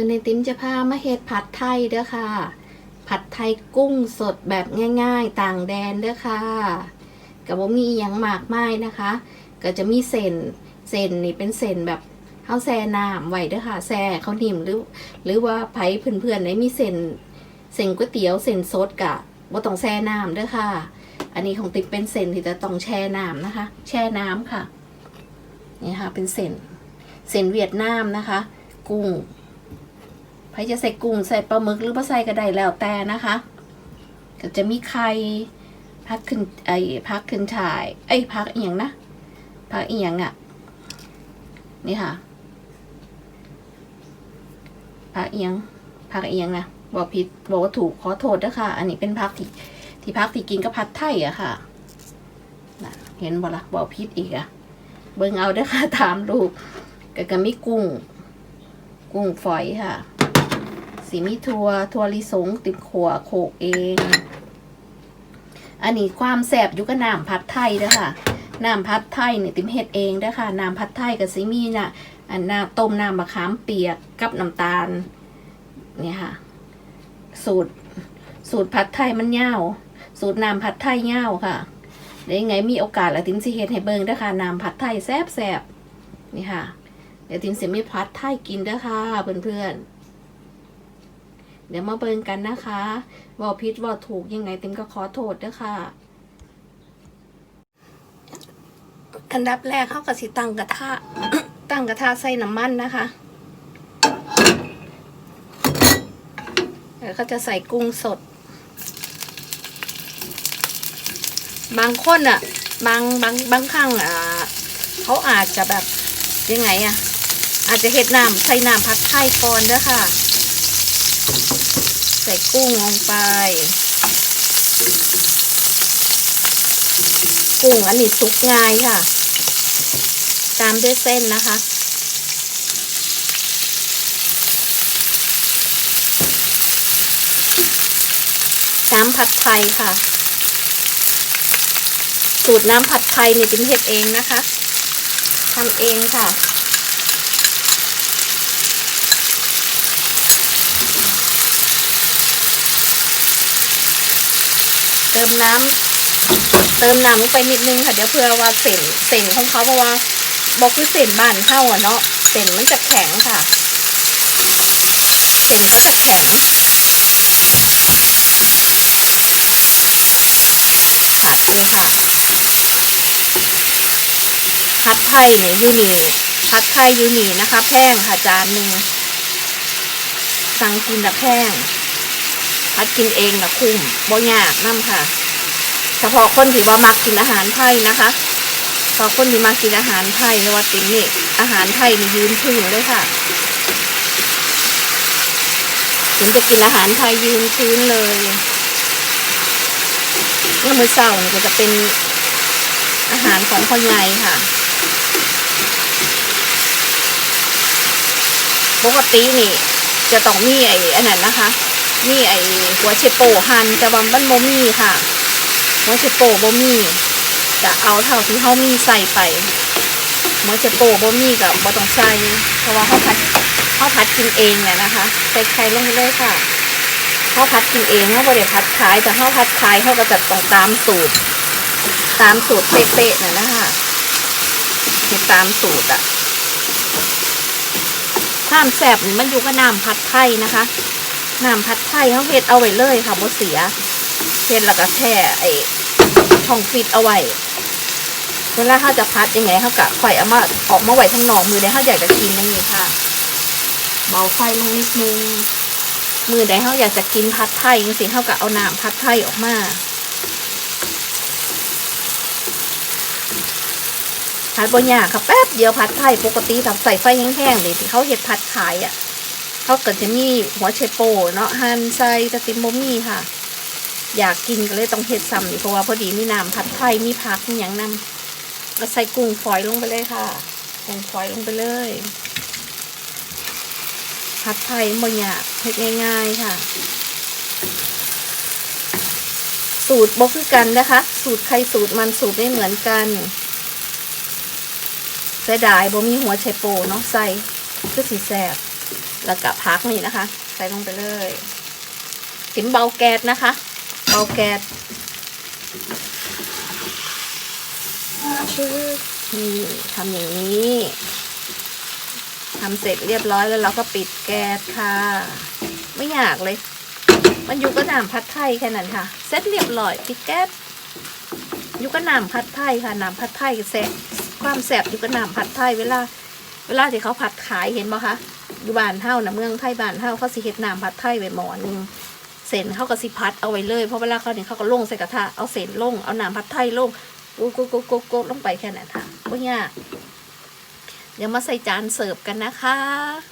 มื่อในติ้มจะพามาเฮ็ดผัดไทยเด้อค่ะ ผัดไทยกุ้งสดแบบง่ายๆ ต่างแดนเด้อค่ะกับว่ามีอหยังมากมายนะคะ ก็จะมีเส้นเส้นนี่เป็นเส้นแบบข้าวแซ่น้ำไว้เด้อค่ะแซ่ข้าวนิ่มหรือ หรือว่าไผ่เพื่อนๆไหนมีเส้นเส้นก๋วยเตี๋ยวเส้นสดกะว่าต้องแช่น้ำเด้อค่ะ อันนี้ของติ๊บเป็นเส้นที่จะต้องแช่น้ำนะคะ แช่น้ำค่ะนี่ค่ะเป็นเส้นเส้นเวียดนามนะคะ กุ้ง รจะใส่กุ้งใส่ปลาหมึกหรือปลาใส่ก็ได้แล้วแต่นะคะ ก็จะมีไข่พักขึ้นไอ้พักขึ้นฉายไอ้พักเอียงนะพักเอียงอะ นี่ค่ะพักเอียงพักเอียงนะบอกผิดบอกว่าถูกขอโทษนะคะอันนี้เป็นพักที่ที่พักที่กินกับผัดไทยอะค่ะนะเห็นบ่ละบอกผิดอีกอะเบิ่งเอาเด้อค่ะถามลูกก็ก็มีกุ้ง กุ้งฝอยค่ะ สีมีทัวทัวลิสงติดขัวโขกเอง อันนี้ความแสบยู่กับน้ำผัดไทยเด้อค่ะน้ำผัดไทยเนี่ยติมเฮ็ดเองเด้อค่ะน้ำผัดไทยกับซีมีน่ะอันน้ำต้มน้ำมะขามเปียกกับน้ำตาลเนี่ยค่ะ สูตร สูตรผัดไทยมันยาวสูตรน้ำผัดไทยยาวค่ะเดี๋ยวยังไงมีโอกาสแล้วติมสิเฮ็ดให้เบิ่งเด้อค่ะน้ำผัดไทยแซ่บแซบนี่ค่ะ เดี๋ยวติมสิมีผัดไทยกินเด้อค่ะเพื่อนๆ เดี๋ยวมาเบิ่งกันนะคะว่าพิษว่าถูกยังไงติมก็ขอโทษด้อค่ะอันดับแรกเขาก็สิตั้งกระทะตั้งกระทะใส่น้ำมันนะคะแล้วก็จะใส่กุ้งสด บางคนอะ บางบางบางครั้งอ่าเขาอาจจะแบบยังไงอะ อาจจะเห็ดน้ำใส่น้ำผัดไทยก่อนด้อค่ะ ใส่กุ้งลงไป กุ้งอันนี้ซุกง่ายค่ะ ตามด้วยเส้นนะคะน้ำผัดไทยค่ะ สูตรน้ำผัดไทยนี่เป็นเฮ็ดเองนะคะทำเองค่ะ เติมน้ำเติมน้ำลงไปนิดนึงค่ะเดี๋ยวเพื่อว่าเส้นเส้นของเขาเพราะว่าบอกคือเส้นบ้านเข้าอะเนาะเส้นมันจะแข็งค่ะเส้นเขาจะแข็งผัดเลยค่ะผัดไทยเนี่ยยูนีผัดไทยยูนีนะคะ แพงค่ะจานหนึ่งสั่งกินแบบแพง ผัดกินเองนะคุ้มบ่ยากน้ำค่ะ เฉพาะคนที่ว่ามักกินอาหารไทยนะคะเฉพาะคนที่มากินอาหารไทยนวัดติงนี่อาหารไทยนี่ยืนพื้นเลยค่ะถึงจะกินอาหารไทยยืนพื้นเลยเมื่อมื้อเช้าก็จะเป็นอาหารของพ่อใหญ่ค่ะ ปกตินี่ จะต้องมีไอ้อันนั้นนะคะ มีไอ้หัวเชโปหั่นแต่ว่ามันบ่มีค่ะ หัวเชโปบ่มีจะเอาเท่าที่เฮามีใส่ไปหัวเชโปบ่มีกับบ่ต้องใส่เพราะว่าเฮาผัดเฮาผัดกินเองเนี่ยนะคะใส่ไข่ลงไปเลยค่ะเฮาผัดกินเองเฮาบ่ได้ผัดขายแต่เฮาผัดขายเฮาก็จะต้องตามสูตร ตามสูตรเป๊ะๆน่ะนะคะเฮ็ดตามสูตรอะความแซ่บนี่มันอยู่กับน้ำผัดไทยนะคะ น้ำผัดไทยเขาเฮ็ดเอาไว้เลยค่ะบ่เสียเฮ็ดแล้วก็แช่ไอ้ช่องฟิตเอาไว้เวลาเขาจะพัดยังไงเขากะไฟเอามาออกมาไว้ข้งนอกมือใดเขาอยากจะกินอย่างนี้ค่ะ เบาไฟลงนิดนึงมือใดเขาอยากจะกินผัดไทยจังสิเขากะเอาน้ำผัดไทยออกมาผัดบนยาค่ะแป๊บเดียวผัดไทยปกติถ้าใส่ไฟแห้งๆเลยที่เขาเห็ดผัดขายอะ เขาเกิดจะมีหัวเชโปเนาะหั่นใส่แต่ติมบมี่ค่ะ อยากกินก็เลยต้องเฮ็ดซ้ำนี่เพราะว่าพอดีมีน้ำผัดไทยมีผักมีหยังนำก็ใส่กุ้งฝอยลงไปเลยค่ะกุ้งฝอยลงไปเลย ผัดไทยบ่ยากเฮ็ดง่าย ๆค่ะ สูตรบ่คือกันนะคะ สูตรใครสูตรมันสูตรไม่เหมือนกันเสียดายบ่มีหัวไชโปเนาะใส่ก็สีแสบ แล้วก็พักนี่นะคะ ใส่ลงไปเลยจิ้มเบาแก๊สนะคะ เบาแก๊สนี่ทำอย่างนี้ทำเสร็จเรียบร้อยแล้วเราก็ปิดแก๊สค่ะ ไม่อยากเลย มันอยู่ก็น้ำพัดไทยแค่นั้นค่ะ เสร็จเรียบร้อยปิดแก๊สอยู่ก็น้ำพัดไทยค่ะนำพัดไทยแซ่ความแซ่บอยู่ก็น้ำพัดไทยเวลา เวลาที่เขาผัดขายเห็นบ่คะ อยู่บ้านเฮานะเมืองไทยบ้านเฮาเขาสิเฮ็ดน้ำผัดไทยไว้หม้อหนึงเส้นเขาก็สิพัดเอาไว้เลยเพราะเวลาเขาเนี่ยเขาก็ลงใส่กระทะเอาเส้นลงเอาน้ำผัดไทยลงกุ๊กกุ๊กกุ๊กกุ๊กกุ๊กลงไปแค่นั้นค่ะบ่ยากเดี๋ยวมาใส่จานเสิร์ฟกันนะคะ